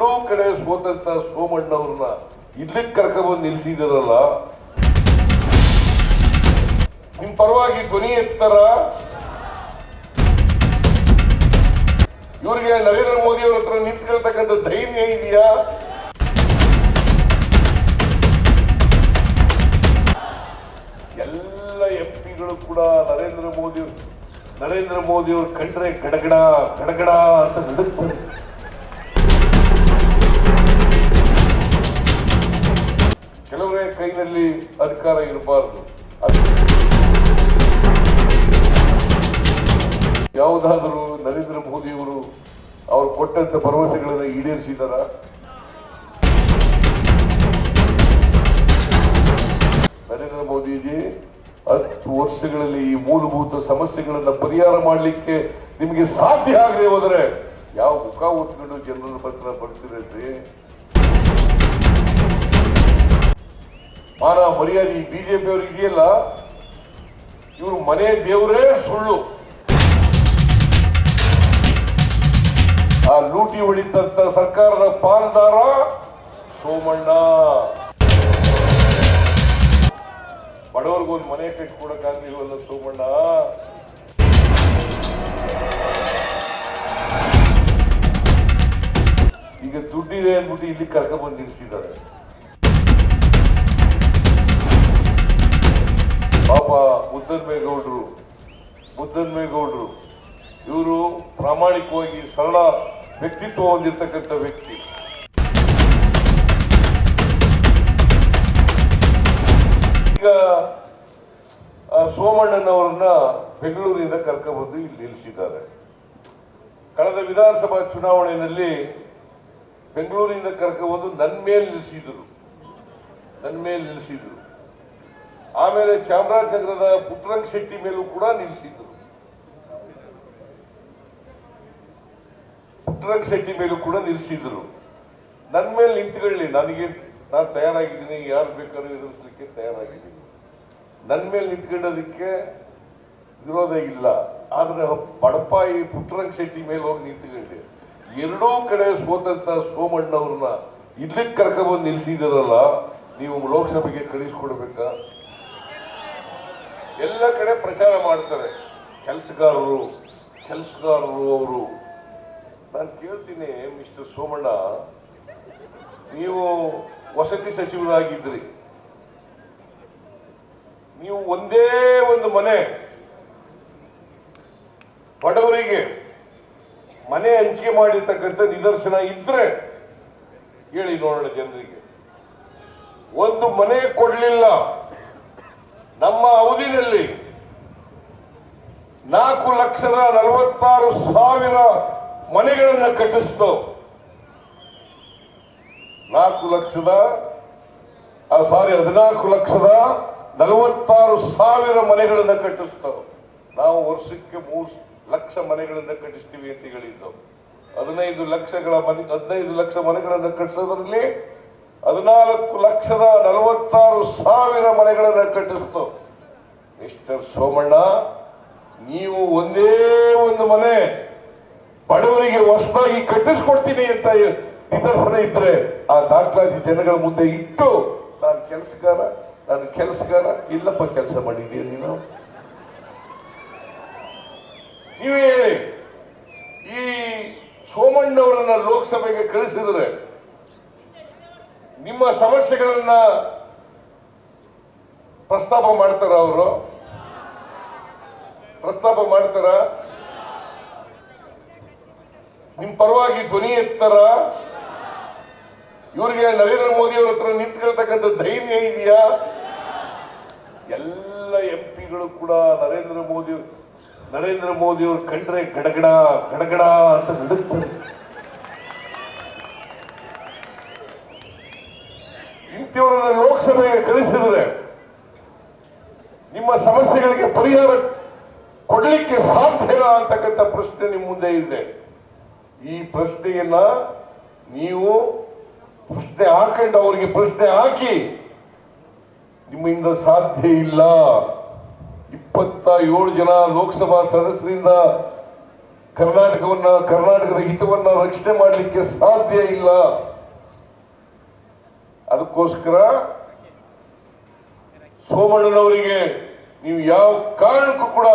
ಎರಡೂ ಕಡೆ ಸೋತಂತ ಸೋಮಣ್ಣವ್ರನ್ನ ಇಲ್ಲಿಗೆ ಕರ್ಕೊಂಡ್ಬಂದು ನಿಲ್ಸಿದಿರಲ್ಲ? ನಿಮ್ ಪರವಾಗಿ ಧ್ವನಿ ಎತ್ತರ? ಇವರಿಗೆ ನರೇಂದ್ರ ಮೋದಿ ಅವ್ರ ಹತ್ರ ನಿಂತ್ಕೊಳ್ತಕ್ಕಂಥ ಧೈರ್ಯ ಇದೆಯಾ? ಎಲ್ಲ ಎಂ ಪಿಗಳು ಕೂಡ ನರೇಂದ್ರ ಮೋದಿ ನರೇಂದ್ರ ಮೋದಿ ಅವ್ರು ಕಂಡ್ರೆ ಗಡಗಡ ಗಡಗಡ ಅಂತ ನಡುಗ್ತಾರೆ. ಕೈನಲ್ಲಿ ಅಧಿಕಾರ ಇರಬಾರದು. ಯಾವುದಾದರೂ ನರೇಂದ್ರ ಮೋದಿಯವರು ಅವರು ಕೊಟ್ಟಂತ ಭರವಸೆಗಳನ್ನು ಈಡೇರಿಸಿದಾರ? ನರೇಂದ್ರ ಮೋದಿಜಿ, ಹತ್ತು ವರ್ಷಗಳಲ್ಲಿ ಈ ಮೂಲಭೂತ ಸಮಸ್ಯೆಗಳನ್ನು ಪರಿಹಾರ ಮಾಡಲಿಕ್ಕೆ ನಿಮಗೆ ಸಾಧ್ಯ ಆಗದೆ ಹೋದರೆ ಯಾವ ಮುಖ ಓದ್ಕೊಂಡು ಜನರ ಪತ್ರ ಬರ್ತಿರಲ್ರಿ ಮಾನ ಮರ್ಯಾದೆ ಈ ಬಿಜೆಪಿ ಅವರು ಇದೆಯಲ್ಲ, ಇವರು ಮನೆ ದೇವರೇ ಸುಳ್ಳು. ಆ ಲೂಟಿ ಹೊಡಿತಂತ ಸರ್ಕಾರದ ಪಾಲ್ದಾರ ಸೋಮಣ್ಣ. ಬಡವರಿಗೊಂದು ಮನೆ ಕಟ್ಕೊಡಕ್ಕಾಗ್ಲಿಲ್ವಲ್ಲ ಸೋಮಣ್ಣ? ಈಗ ದುಡ್ಡಿದೆ ಅಂದ್ಬಿಟ್ಟು ಇಲ್ಲಿ ಕರ್ಕೊಂಡ್ಬಂದು ನಿಲ್ಲಿಸಿದ್ದಾರೆ. ಪಾಪ ಮುದ್ದನ್ಮೇಗೌಡರು ಮುದ್ದನ್ಮೇಗೌಡರು ಇವರು ಪ್ರಾಮಾಣಿಕವಾಗಿ ಸರಳ ವ್ಯಕ್ತಿತ್ವ ಹೊಂದಿರತಕ್ಕಂಥ ವ್ಯಕ್ತಿ. ಈಗ ಸೋಮಣ್ಣನವರನ್ನ ಬೆಂಗಳೂರಿನಿಂದ ಕರ್ಕೊಂಡ್ಬಂದು ಇಲ್ಲಿ ನಿಲ್ಲಿಸಿದ್ದಾರೆ. ಕಳೆದ ವಿಧಾನಸಭಾ ಚುನಾವಣೆಯಲ್ಲಿ ಬೆಂಗಳೂರಿನಿಂದ ಕರ್ಕೊಂಡ್ಬಂದು ನನ್ನ ಮೇಲೆ ನಿಲ್ಲಿಸಿದರು ನನ್ನ ಮೇಲೆ ನಿಲ್ಲಿಸಿದ್ರು ಆಮೇಲೆ ಚಾಮರಾಜನಗರದ ಪುಟ್ಟರಂಗ ಶೆಟ್ಟಿ ಮೇಲೂ ಕೂಡ ನಿಲ್ಲಿಸಿದ್ರು ಪುಟ್ಟರಂಗ ಶೆಟ್ಟಿ ಮೇಲೂ ಕೂಡ ನಿಲ್ಲಿಸಿದ್ರು ನನ್ನ ಮೇಲೆ ನಿಂತ್ಕೊಳ್ಳಿ, ನನಗೆ ನಾನು ತಯಾರಾಗಿದ್ದೀನಿ, ಯಾರು ಬೇಕಾದ್ರೂ ಎದುರಿಸಲಿಕ್ಕೆ ತಯಾರಾಗಿದ್ದೀನಿ. ನನ್ನ ಮೇಲೆ ನಿಂತ್ಕೊಂಡೋದಕ್ಕೆ ವಿರೋಧ ಇಲ್ಲ. ಆದರೆ ಬಡಪಾಯಿ ಪುಟ್ಟರಂಗ ಶೆಟ್ಟಿ ಮೇಲೆ ಹೋಗಿ ನಿಂತ್ಕೊಳ್ಳಿ. ಎರಡೂ ಕಡೆ ಸೋತಂತ ಸೋಮಣ್ಣವ್ರನ್ನ ಇಲ್ಲಿಗೆ ಕರ್ಕೊಂಡ್ಬಂದು ನಿಲ್ಸಿದಿರಲ್ಲ ನೀವು ಲೋಕಸಭೆಗೆ ಕಳಿಸ್ಕೊಡ್ಬೇಕಾ? ಎಲ್ಲ ಕಡೆ ಪ್ರಚಾರ ಮಾಡ್ತಾರೆ. ಕೆಲಸಗಾರರು ಕೆಲಸಗಾರರು ಅವರು. ನಾನು ಕೇಳ್ತೀನಿ ಮಿಸ್ಟರ್ ಸೋಮಣ್ಣ, ನೀವು ವಸತಿ ಸಚಿವರಾಗಿದ್ರಿ. ನೀವು ಒಂದೇ ಒಂದು ಮನೆ. ಬಡವರಿಗೆ ಮನೆ ಹಂಚಿಕೆ ಮಾಡಿರ್ತಕ್ಕಂಥ ನಿದರ್ಶನ ಇದ್ರೆ ಹೇಳಿ ನೋಡೋಣ ಜನರಿಗೆ. ಒಂದು ಮನೆ ಕೊಡ್ಲಿಲ್ಲ. ನಮ್ಮ ಅವಧಿನಲ್ಲಿ ನಾಲ್ಕು ಲಕ್ಷದ ನಲವತ್ತಾರು ಸಾವಿರ ಮನೆಗಳನ್ನು ಕಟ್ಟಿಸ್ತು. ನಾಲ್ಕು ಲಕ್ಷದ ಸಾರಿ ಹದಿನಾಲ್ಕು ಲಕ್ಷದ ನಲವತ್ತಾರು ಸಾವಿರ ಮನೆಗಳನ್ನು ಕಟ್ಟಿಸ್ತು. ನಾವು ವರ್ಷಕ್ಕೆ ಮೂರು ಲಕ್ಷ ಮನೆಗಳನ್ನು ಕಟ್ಟಿಸ್ತೀವಿ ಅಂತ ಹೇಳಿದ್ದು. ಹದಿನೈದು ಲಕ್ಷಗಳ ಮನೆ, ಹದಿನೈದು ಲಕ್ಷ ಮನೆಗಳನ್ನು ಕಟ್ಟಿಸೋದ್ರಲ್ಲಿ ಹದಿನಾಲ್ಕು ಲಕ್ಷದ ನಲವತ್ತಾರು ಸಾವಿರ ಮನೆಗಳನ್ನು ಕಟ್ಟಿಸ್ತು. ಮಿಸ್ಟರ್ ಸೋಮಣ್ಣ, ನೀವು ಒಂದೇ ಒಂದು ಮನೆ ಬಡವರಿಗೆ ಹೊಸದಾಗಿ ಕಟ್ಟಿಸ್ಕೊಡ್ತೀನಿ ಅಂತ ನಿದರ್ಶನ ಇದ್ರೆ ಆ ದಾಖಲಾತಿ ಜನಗಳ ಮುಂದೆ ಇಟ್ಟು, ನಾನು ಕೆಲಸಗಾರ ನಾನು ಕೆಲಸಗಾರ, ಇಲ್ಲಪ್ಪ ಕೆಲಸ ಮಾಡಿದ್ದೀಯ ನೀನು? ನೀವೇ ಈ ಸೋಮಣ್ಣವರನ್ನ ಲೋಕಸಭೆಗೆ ಕಳಿಸಿದ್ರೆ ನಿಮ್ಮ ಸಮಸ್ಯೆಗಳನ್ನ ಪ್ರಸ್ತಾಪ ಮಾಡ್ತಾರ ಅವರು? ಪ್ರಸ್ತಾಪ ಮಾಡ್ತಾರ? ನಿಮ್ ಪರವಾಗಿ ಧ್ವನಿ ಎತ್ತರ? ಇವರಿಗೆ ನರೇಂದ್ರ ಮೋದಿ ಅವ್ರ ಹತ್ರ ನಿಂತ್ಕೊಳ್ತಕ್ಕಂಥ ಧೈರ್ಯ ಇದೆಯಾ? ಎಲ್ಲ ಎಂ ಪಿಗಳು ಕೂಡ ನರೇಂದ್ರ ಮೋದಿ ನರೇಂದ್ರ ಮೋದಿ ಅವ್ರು ಕಂಡ್ರೆ ಗಡಗಡ ಗಡಗಡ ಅಂತ ನಡುಗ್ತಾರೆ. ಇಂಥವ್ರನ್ನ ಲೋಕಸಭೆಗೆ ಕಳಿಸಿದರೆ ನಿಮ್ಮ ಸಮಸ್ಯೆಗಳಿಗೆ ಪರಿಹಾರ ಕೊಡಲಿಕ್ಕೆ ಸಾಧ್ಯ ಇಲ್ಲ ಅಂತಕ್ಕಂಥ ಪ್ರಶ್ನೆ ನಿಮ್ಮ ಮುಂದೆ ಇದೆ. ಈ ಪ್ರಶ್ನೆಯನ್ನ ನೀವು ಪ್ರಶ್ನೆ ಹಾಕೊಂಡು ಅವರಿಗೆ ಪ್ರಶ್ನೆ ಹಾಕಿ ನಿಮ್ಮಿಂದ ಸಾಧ್ಯ ಇಲ್ಲ. ಇಪ್ಪತ್ತ ಏಳು ಜನ ಲೋಕಸಭಾ ಸದಸ್ಯರಿಂದ ಕರ್ನಾಟಕವನ್ನ, ಕರ್ನಾಟಕದ ಹಿತವನ್ನ ರಕ್ಷಣೆ ಮಾಡಲಿಕ್ಕೆ ಸಾಧ್ಯ ಇಲ್ಲ. ಅದಕ್ಕೋಸ್ಕರ ಸೋಮಣ್ಣನವರಿಗೆ ನೀವು ಯಾವ ಕಾರಣಕ್ಕೂ ಕೂಡ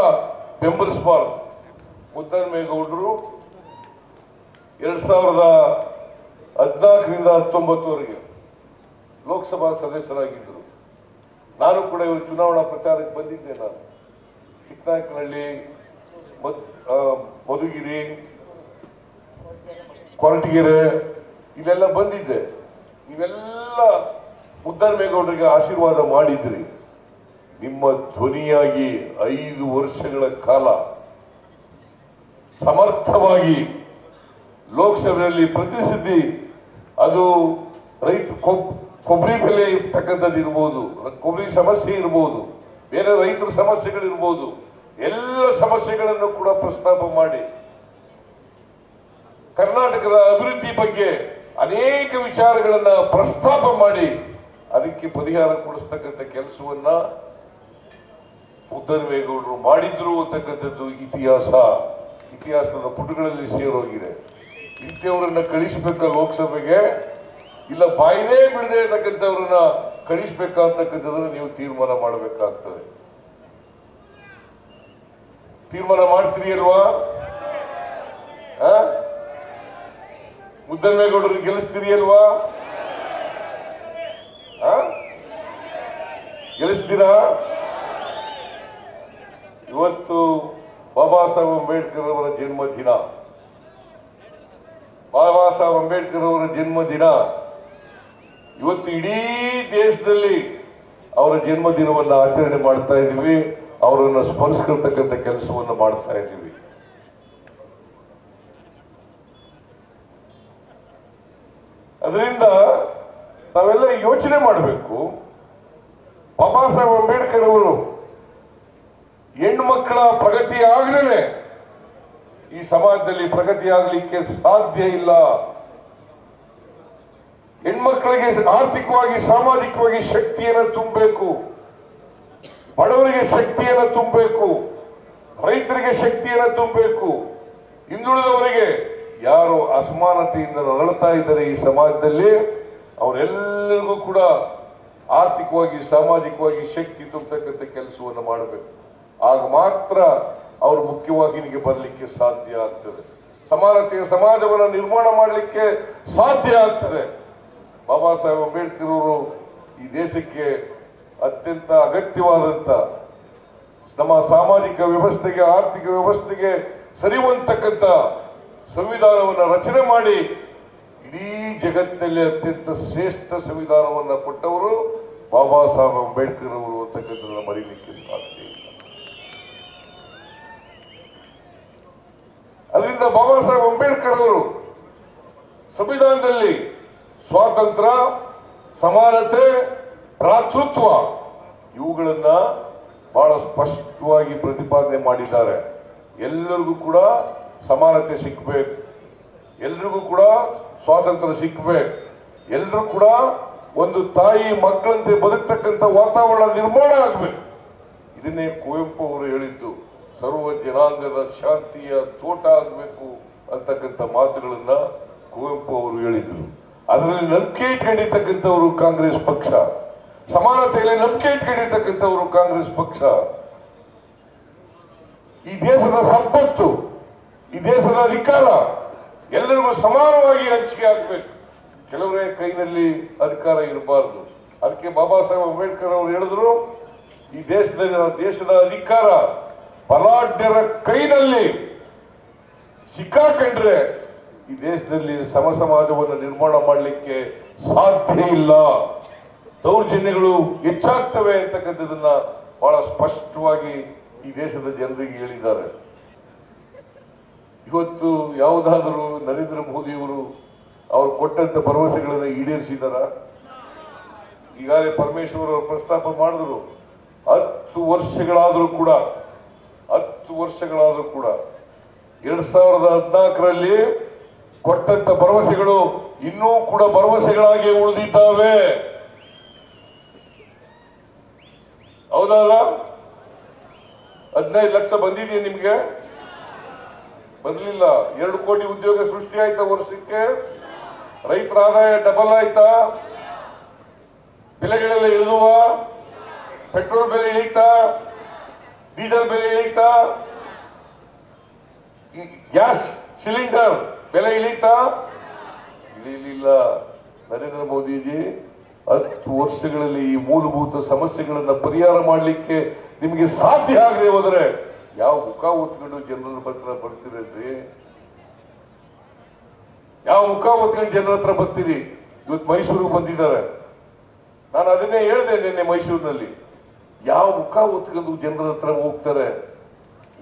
ಬೆಂಬಲಿಸಬಾರದು. ಮುದ್ದನ್ಮೇಗೌಡರು ಎರಡ್ ಸಾವಿರದ ಹದಿನಾಲ್ಕರಿಂದ ಹತ್ತೊಂಬತ್ತುವರೆಗೆ ಲೋಕಸಭಾ ಸದಸ್ಯರಾಗಿದ್ದರು. ನಾನು ಕೂಡ ಇವರು ಚುನಾವಣಾ ಪ್ರಚಾರಕ್ಕೆ ಬಂದಿದ್ದೆ ನಾನು. ಚಿಕ್ಕನಾಯಕನಹಳ್ಳಿ ಮಧುಗಿರಿ, ಕೊರಟಗೆರೆ, ಇಲ್ಲೆಲ್ಲ ಬಂದಿದ್ದೆ. ನೀವೆಲ್ಲ ಮುದ್ದನ್ಮೇಗೌಡರಿಗೆ ಆಶೀರ್ವಾದ ಮಾಡಿದ್ರಿ. ನಿಮ್ಮ ಧ್ವನಿಯಾಗಿ ಐದು ವರ್ಷಗಳ ಕಾಲ ಸಮರ್ಥವಾಗಿ ಲೋಕಸಭೆಯಲ್ಲಿ ಪ್ರತಿನಿಧಿಸಿ ಅದು ರೈತ ಕೊಬ್, ಕೊಬ್ಬರಿ ಬೆಲೆ ಇರ್ತಕ್ಕಂಥದ್ದು ಇರ್ಬೋದು, ಕೊಬ್ಬರಿ ಸಮಸ್ಯೆ ಇರ್ಬೋದು, ಬೇರೆ ರೈತರ ಸಮಸ್ಯೆಗಳಿರ್ಬೋದು, ಎಲ್ಲ ಸಮಸ್ಯೆಗಳನ್ನು ಕೂಡ ಪ್ರಸ್ತಾಪ ಮಾಡಿ. ಕರ್ನಾಟಕದ ಅಭಿವೃದ್ಧಿ ಬಗ್ಗೆ ಅನೇಕ ವಿಚಾರಗಳನ್ನ ಪ್ರಸ್ತಾಪ ಮಾಡಿ ಅದಕ್ಕೆ ಪರಿಹಾರ ಕೊಡಿಸ್ತಕ್ಕಂಥ ಕೆಲಸವನ್ನ ಮುದ್ದನವೇಗೌಡರು ಮಾಡಿದ್ರು ಅಂತಕ್ಕಂಥದ್ದು ಇತಿಹಾಸ. ಇತಿಹಾಸದ ಪುಟಗಳಲ್ಲಿ ಸೇರೋಗಿದೆ. ಇಂಥವ್ರನ್ನ ಕಳಿಸ್ಬೇಕ ಲೋಕಸಭೆಗೆ? ಇಲ್ಲ ಬಾಯಿನೇ ಬಿಡದೆ ಇರತಕ್ಕಂಥವ್ರನ್ನ ಕಳಿಸ್ಬೇಕಾ ಅಂತಕ್ಕಂಥದ್ದನ್ನು ನೀವು ತೀರ್ಮಾನ ಮಾಡಬೇಕಾಗ್ತದೆ. ತೀರ್ಮಾನ ಮಾಡ್ತೀರಿ ಅಲ್ವಾ ಆ? ಮುದ್ದನ್ಮೇಗೌಡರನ್ನ ಗೆಲ್ಲಿಸ್ತೀರಿ ಅಲ್ವಾ? ಗೆಲ್ಲಿಸ್ತೀರಾ? ಇವತ್ತು ಬಾಬಾ ಸಾಹೇಬ್ ಅಂಬೇಡ್ಕರ್ ಅವರ ಜನ್ಮದಿನ. ಬಾಬಾ ಸಾಹೇಬ್ ಅಂಬೇಡ್ಕರ್ ಅವರ ಜನ್ಮದಿನ. ಇವತ್ತು ಇಡೀ ದೇಶದಲ್ಲಿ ಅವರ ಜನ್ಮದಿನವನ್ನು ಆಚರಣೆ ಮಾಡ್ತಾ ಇದ್ದೀವಿ ಅವರನ್ನು ಸ್ಮರಿಸ್ಕೊಳ್ತಕ್ಕಂಥ ಕೆಲಸವನ್ನು ಮಾಡ್ತಾ ಇದ್ದೀವಿ ಅದರಿಂದ ನಾವೆಲ್ಲ ಯೋಚನೆ ಮಾಡಬೇಕು. ಬಾಬಾ ಸಾಹೇಬ್ ಅಂಬೇಡ್ಕರ್ ಅವರು ಹೆಣ್ಣು ಮಕ್ಕಳ ಪ್ರಗತಿ ಆಗಲೇ ಈ ಸಮಾಜದಲ್ಲಿ ಪ್ರಗತಿ ಆಗಲಿಕ್ಕೆ ಸಾಧ್ಯ ಇಲ್ಲ. ಹೆಣ್ಮಕ್ಳಿಗೆ ಆರ್ಥಿಕವಾಗಿ, ಸಾಮಾಜಿಕವಾಗಿ ಶಕ್ತಿಯನ್ನು ತುಂಬಬೇಕು. ಬಡವರಿಗೆ ಶಕ್ತಿಯನ್ನು ತುಂಬಬೇಕು. ರೈತರಿಗೆ ಶಕ್ತಿಯನ್ನು ತುಂಬಬೇಕು. ಹಿಂದುಳಿದವರಿಗೆ ಯಾರು ಅಸಮಾನತೆಯಿಂದ ನರಳ್ತಾ ಇದ್ದಾರೆ ಈ ಸಮಾಜದಲ್ಲಿ, ಅವರೆಲ್ಲರಿಗೂ ಕೂಡ ಆರ್ಥಿಕವಾಗಿ, ಸಾಮಾಜಿಕವಾಗಿ ಶಕ್ತಿ ತುಂಬತಕ್ಕಂಥ ಕೆಲಸವನ್ನು ಮಾಡಬೇಕು. ಆಗ ಮಾತ್ರ ಅವರು ಮುಖ್ಯವಾಗಿ ನಿಮಗೆ ಬರಲಿಕ್ಕೆ ಸಾಧ್ಯ ಆಗ್ತದೆ. ಸಮಾನತೆಯ ಸಮಾಜವನ್ನು ನಿರ್ಮಾಣ ಮಾಡಲಿಕ್ಕೆ ಸಾಧ್ಯ ಆಗ್ತದೆ. ಬಾಬಾ ಸಾಹೇಬ್ ಅಂಬೇಡ್ಕರ್ ಅವರು ಈ ದೇಶಕ್ಕೆ ಅತ್ಯಂತ ಅಗತ್ಯವಾದಂಥ ನಮ್ಮ ಸಾಮಾಜಿಕ ವ್ಯವಸ್ಥೆಗೆ, ಆರ್ಥಿಕ ವ್ಯವಸ್ಥೆಗೆ ಸರಿಯುವಂತಕ್ಕಂಥ ಸಂವಿಧಾನವನ್ನು ರಚನೆ ಮಾಡಿ ಇಡೀ ಜಗತ್ತಿನಲ್ಲಿ ಅತ್ಯಂತ ಶ್ರೇಷ್ಠ ಸಂವಿಧಾನವನ್ನು ಕೊಟ್ಟವರು ಬಾಬಾ ಸಾಹೇಬ್ ಅಂಬೇಡ್ಕರ್ ಅವರು ಅಂತಕ್ಕಂಥದ್ದನ್ನು ಮರೀಲಿಕ್ಕೆ ಸಾಧ್ಯ ಇಲ್ಲ. ಅದರಿಂದ ಬಾಬಾ ಸಾಹೇಬ್ ಅಂಬೇಡ್ಕರ್ ಅವರು ಸಂವಿಧಾನದಲ್ಲಿ ಸ್ವಾತಂತ್ರ್ಯ, ಸಮಾನತೆ, ಭ್ರಾತೃತ್ವ ಇವುಗಳನ್ನ ಬಹಳ ಸ್ಪಷ್ಟವಾಗಿ ಪ್ರತಿಪಾದನೆ ಮಾಡಿದ್ದಾರೆ. ಎಲ್ಲರಿಗೂ ಕೂಡ ಸಮಾನತೆ ಸಿಕ್ಕಬೇಕು ಎಲ್ರಿಗೂ ಕೂಡ ಸ್ವಾತಂತ್ರ್ಯ ಸಿಕ್ಕಬೇಕು ಎಲ್ಲರೂ ಕೂಡ ಒಂದು ತಾಯಿ ಮಕ್ಕಳಂತೆ ಬದುಕ್ತಕ್ಕಂಥ ವಾತಾವರಣ ನಿರ್ಮಾಣ ಆಗಬೇಕು. ಇದನ್ನೇ ಕುವೆಂಪು ಅವರು ಹೇಳಿದ್ದು, ಸರ್ವ ಜನಾಂಗದ ಶಾಂತಿಯ ತೋಟ ಆಗಬೇಕು ಅಂತಕ್ಕಂಥ ಮಾತುಗಳನ್ನ ಕುವೆಂಪು ಅವರು ಹೇಳಿದರು. ಅದರಲ್ಲಿ ನಂಬಿಕೆ ಇಟ್ಕೊಂಡಿರ್ತಕ್ಕಂಥವರು ಕಾಂಗ್ರೆಸ್ ಪಕ್ಷ. ಸಮಾನತೆಯಲ್ಲಿ ನಂಬಿಕೆ ಇಟ್ಕೊಂಡಿರ್ತಕ್ಕಂಥವರು ಕಾಂಗ್ರೆಸ್ ಪಕ್ಷ. ಈ ದೇಶದ ಸಂಪತ್ತು ಈ ದೇಶದ ಅಧಿಕಾರ ಎಲ್ಲರಿಗೂ ಸಮಾನವಾಗಿ ಹಂಚಿಕೆ ಆಗಬೇಕು. ಕೆಲವರೇ ಕೈನಲ್ಲಿ ಅಧಿಕಾರ ಇರಬಾರದು. ಅದಕ್ಕೆ ಬಾಬಾ ಸಾಹೇಬ್ ಅಂಬೇಡ್ಕರ್ ಅವರು ಹೇಳಿದ್ರು, ಈ ದೇಶದಲ್ಲಿ ದೇಶದ ಅಧಿಕಾರ ಬಲಾಢ್ಯರ ಕೈನಲ್ಲಿ ಸಿಕ್ಕಾಕೊಂಡ್ರೆ ಈ ದೇಶದಲ್ಲಿ ಸಮ ಸಮಾಜವನ್ನು ನಿರ್ಮಾಣ ಮಾಡಲಿಕ್ಕೆ ಸಾಧ್ಯ ಇಲ್ಲ. ದೌರ್ಜನ್ಯಗಳು ಹೆಚ್ಚಾಗ್ತವೆ ಅಂತಕ್ಕಂಥದ್ದನ್ನ ಬಹಳ ಸ್ಪಷ್ಟವಾಗಿ ಈ ದೇಶದ ಜನರಿಗೆ ಹೇಳಿದ್ದಾರೆ. ಇವತ್ತು ಯಾವುದಾದರೂ ನರೇಂದ್ರ ಮೋದಿಯವರು ಅವರು ಕೊಟ್ಟಂತ ಭರವಸೆಗಳನ್ನು ಈಡೇರಿಸಿದಾರ? ಈಗಾಗಲೇ ಪರಮೇಶ್ವರ್ ಅವರು ಪ್ರಸ್ತಾಪ ಮಾಡಿದ್ರು, ಹತ್ತು ವರ್ಷಗಳಾದರೂ ಕೂಡ, ಹತ್ತು ವರ್ಷಗಳಾದರೂ ಕೂಡ, ಎರಡ್ ಸಾವಿರದ ಹದಿನಾಲ್ಕರಲ್ಲಿ ಕೊಟ್ಟಂತ ಭರವಸೆಗಳು ಇನ್ನೂ ಕೂಡ ಭರವಸೆಗಳಾಗಿ ಉಳಿದಿದ್ದಾವೆ. ಹೌದಲ್ಲ? ಹದಿನೈದು ಲಕ್ಷ ಬಂದಿದೆಯಾ ನಿಮ್ಗೆ? ಬರ್ಲಿಲ್ಲ. ಎರಡು ಕೋಟಿ ಉದ್ಯೋಗ ಸೃಷ್ಟಿ ಆಯ್ತಾ ವರ್ಷಕ್ಕೆ? ರೈತರ ಆದಾಯ ಡಬಲ್ ಆಯ್ತಾ? ಬೆಲೆಗಳೆಲ್ಲ ಇಳಿದುವ? ಪೆಟ್ರೋಲ್ ಬೆಲೆ ಇಳಿತಾ? ಡೀಸೆಲ್ ಬೆಲೆ ಇಳಿತಾ? ಗ್ಯಾಸ್ ಸಿಲಿಂಡರ್ ಬೆಲೆ ಇಳಿತಾ? ಇಳಿಲಿಲ್ಲ. ನರೇಂದ್ರ ಮೋದಿಜಿ, ಹತ್ತು ವರ್ಷಗಳಲ್ಲಿ ಈ ಮೂಲಭೂತ ಸಮಸ್ಯೆಗಳನ್ನು ಪರಿಹಾರ ಮಾಡಲಿಕ್ಕೆ ನಿಮಗೆ ಸಾಧ್ಯ ಆಗದೆ ಹೋದರೆ ಯಾವ ಮುಖ ಓದ್ಕೊಂಡು ಜನರ ಹತ್ರ ಬರ್ತಿರಲ್ರಿ ಯಾವ ಮುಖ ಓದ್ಕೊಂಡು ಜನರ ಹತ್ರ ಬರ್ತೀರಿ? ಇವತ್ತು ಮೈಸೂರಿಗೆ ಬಂದಿದ್ದಾರೆ. ನಾನು ಅದನ್ನೇ ಹೇಳಿದೆ ನಿನ್ನೆ ಮೈಸೂರಿನಲ್ಲಿ. ಯಾವ ಮುಖ ಓದ್ಕೊಂಡು ಜನರ ಹತ್ರ ಹೋಗ್ತಾರೆ?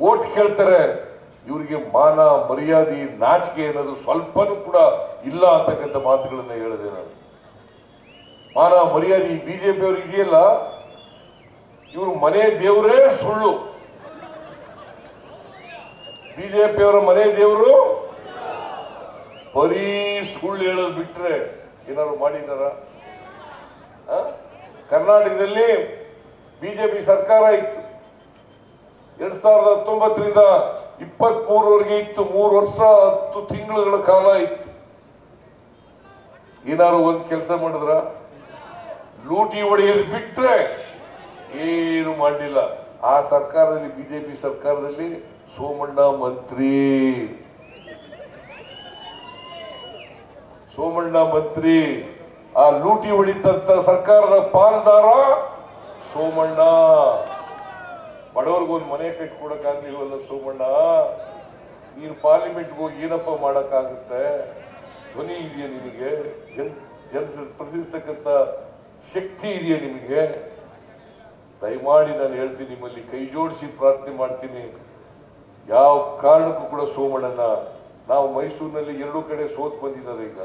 ಓಟ್ ಕೇಳ್ತಾರೆ. ಇವರಿಗೆ ಮಾನ, ಮರ್ಯಾದೆ, ನಾಚಿಕೆ ಅನ್ನೋದು ಸ್ವಲ್ಪನೂ ಕೂಡ ಇಲ್ಲ ಅಂತಕ್ಕಂಥ ಮಾತುಗಳನ್ನ ಹೇಳಿದೆ ನಾನು. ಮಾನ, ಮರ್ಯಾದೆ ಬಿಜೆಪಿ ಅವ್ರಿಗೆ ಇದೆಯಲ್ಲ? ಇವರು ಮನೆ ದೇವರೇ ಸುಳ್ಳು. ಬಿಜೆಪಿ ಅವರ ಮನೆ ದೇವರು? ಬರೀ ಸುಳ್ಳು ಹೇಳೋದು ಬಿಟ್ರೆ ಏನಾದ್ರು ಮಾಡಿದಾರ ಕರ್ನಾಟಕದಲ್ಲಿ ಬಿಜೆಪಿ ಸರ್ಕಾರ ಇತ್ತು. ಎರಡ್ ಸಾವಿರದ ಹತ್ತೊಂಬತ್ತರಿಂದ ಇಪ್ಪತ್ತ್ ಮೂರವರೆಗೆ ಇತ್ತು. ಮೂರು ವರ್ಷ, ಹತ್ತು ತಿಂಗಳುಗಳ ಕಾಲ ಇತ್ತು. ಏನಾದ್ರು ಒಂದ್ ಕೆಲಸ ಮಾಡಿದ್ರ? ಲೂಟಿ ಹೊಡೆಯೋದು ಬಿಟ್ರೆ ಏನು ಮಾಡಲಿಲ್ಲ. ಆ ಸರ್ಕಾರದಲ್ಲಿ, ಬಿಜೆಪಿ ಸರ್ಕಾರದಲ್ಲಿ ಸೋಮಣ್ಣ ಮಂತ್ರಿ. ಸೋಮಣ್ಣ ಮಂತ್ರಿ, ಆ ಲೂಟಿ ಹೊಡಿತಂತ ಸರ್ಕಾರದ ಪಾಲ್ದಾರ ಸೋಮಣ್ಣ. ಬಡವರಿಗೊಂದು ಮನೆ ಕಟ್ಕೊಡಕ್ಕಾಗ್ಲಿಲ್ವಲ್ಲ ಸೋಮಣ್ಣ? ನೀನು ಪಾರ್ಲಿಮೆಂಟ್ಗೆ ಹೋಗಿ ಏನಪ್ಪ ಮಾಡೋಕ್ಕಾಗುತ್ತೆ? ಧ್ವನಿ ಇದೆಯಾ ನಿಮಗೆ ಜನ್ ಜನ ಪ್ರತಿನಿಧಿಸ್ತಕ್ಕಂಥ ಶಕ್ತಿ ಇದೆಯಾ ನಿಮಗೆ? ದಯಮಾಡಿ ನಾನು ಹೇಳ್ತೀನಿ, ನಿಮ್ಮಲ್ಲಿ ಕೈ ಜೋಡಿಸಿ ಪ್ರಾರ್ಥನೆ ಮಾಡ್ತೀನಿ. ಯಾವ ಕಾರಣಕ್ಕೂ ಕೂಡ ಸೋಮಣ್ಣನ ನಾವು ಮೈಸೂರಿನಲ್ಲಿ ಎರಡು ಕಡೆ ಸೋತ್ ಬಂದಿದ್ದಾರೆ ಈಗ.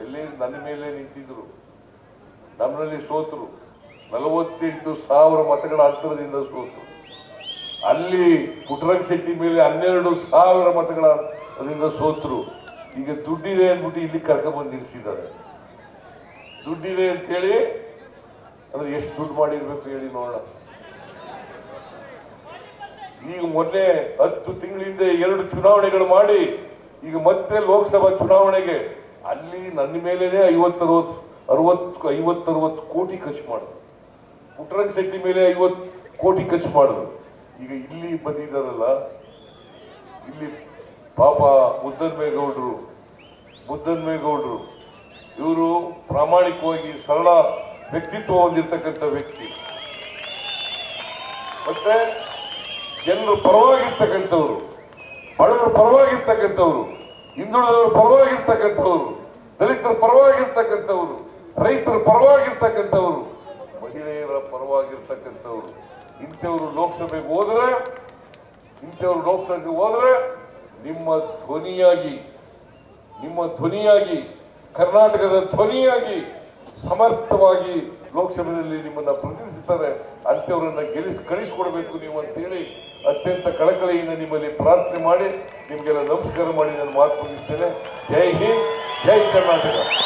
ಎಲ್ಲಿ? ನನ್ನ ಮೇಲೆ ನಿಂತಿದ್ರು. ನಮ್ಮಲ್ಲಿ ಸೋತರು. ನಲವತ್ತೆಂಟು ಸಾವಿರ ಮತಗಳ ಅಂತರದಿಂದ ಸೋತರು. ಅಲ್ಲಿ ಪುಟ್ರಂಗ್ ಶೆಟ್ಟಿ ಮೇಲೆ ಹನ್ನೆರಡು ಸಾವಿರ ಮತಗಳ ಅದರಿಂದ ಸೋತರು. ಈಗ ದುಡ್ಡಿದೆ ಅಂದ್ಬಿಟ್ಟು ಇಲ್ಲಿ ಕರ್ಕೊಂಡ್ಬಂದು ನಿಲ್ಲಿಸಿದ್ದಾರೆ ದುಡ್ಡಿದೆ ಅಂತೇಳಿ ಅಂದ್ರೆ ಎಷ್ಟು ದುಡ್ಡು ಮಾಡಿರ್ಬೇಕು ಹೇಳಿ ನೋಡೋಣ. ಈಗ ಮೊನ್ನೆ ಹತ್ತು ತಿಂಗಳಿಂದ ಎರಡು ಚುನಾವಣೆಗಳು ಮಾಡಿ, ಈಗ ಮತ್ತೆ ಲೋಕಸಭಾ ಚುನಾವಣೆಗೆ, ಅಲ್ಲಿ ನನ್ನ ಮೇಲೇನೆ ಐವತ್ತರವತ್ತು, ಅರವತ್ತು, ಐವತ್ತರವತ್ತು ಕೋಟಿ ಖರ್ಚು ಮಾಡಿದ್ರು. ಪುಟ್ಟರಂಗ ಶೆಟ್ಟಿ ಮೇಲೆ ಐವತ್ತು ಕೋಟಿ ಖರ್ಚು ಮಾಡಿದ್ರು. ಈಗ ಇಲ್ಲಿ ಬಂದಿದ್ದಾರಲ್ಲ, ಇಲ್ಲಿ ಪಾಪ ಮುದ್ದನ್ಮೇಗೌಡರು ಮುದ್ದನ್ಮೇಗೌಡರು ಇವರು ಪ್ರಾಮಾಣಿಕವಾಗಿ ಸರಳ ವ್ಯಕ್ತಿತ್ವ ಹೊಂದಿರತಕ್ಕಂಥ ವ್ಯಕ್ತಿ. ಮತ್ತೆ ಜನರ ಪರವಾಗಿರ್ತಕ್ಕಂಥವ್ರು, ಬಡವರ ಪರವಾಗಿರ್ತಕ್ಕಂಥವ್ರು, ಹಿಂದುಳಿದವರು ಪರವಾಗಿರ್ತಕ್ಕಂಥವ್ರು, ದಲಿತರ ಪರವಾಗಿರ್ತಕ್ಕಂಥವ್ರು, ರೈತರ ಪರವಾಗಿರ್ತಕ್ಕಂಥವ್ರು, ಮಹಿಳೆಯರ ಪರವಾಗಿರ್ತಕ್ಕಂಥವ್ರು. ಇಂಥವ್ರು ಲೋಕಸಭೆಗೆ ಹೋದ್ರೆ, ಇಂಥವ್ರು ಲೋಕಸಭೆಗೆ ಹೋದ್ರೆ ನಿಮ್ಮ ಧ್ವನಿಯಾಗಿ ನಿಮ್ಮ ಧ್ವನಿಯಾಗಿ, ಕರ್ನಾಟಕದ ಧ್ವನಿಯಾಗಿ ಸಮರ್ಥವಾಗಿ ಲೋಕಸಭೆಯಲ್ಲಿ ನಿಮ್ಮನ್ನ ಪ್ರತಿನಿಧಿಸ್ತಾರೆ ಅಂತವರನ್ನ ಗೆಲ್ಲಿಸಿ ಕಳಿಸ್ಕೊಡ್ಬೇಕು ನೀವು ಅಂತೇಳಿ ಅತ್ಯಂತ ಕಳಕಳಿಯಿಂದ ನಿಮ್ಮಲ್ಲಿ ಪ್ರಾರ್ಥನೆ ಮಾಡಿ, ನಿಮಗೆಲ್ಲ ನಮಸ್ಕಾರ ಮಾಡಿ ನಾನು ಮಾತು ಮುಗಿಸ್ತೇನೆ. ಜೈ ಹಿಂದ್, ಜೈ ಕರ್ನಾಟಕ.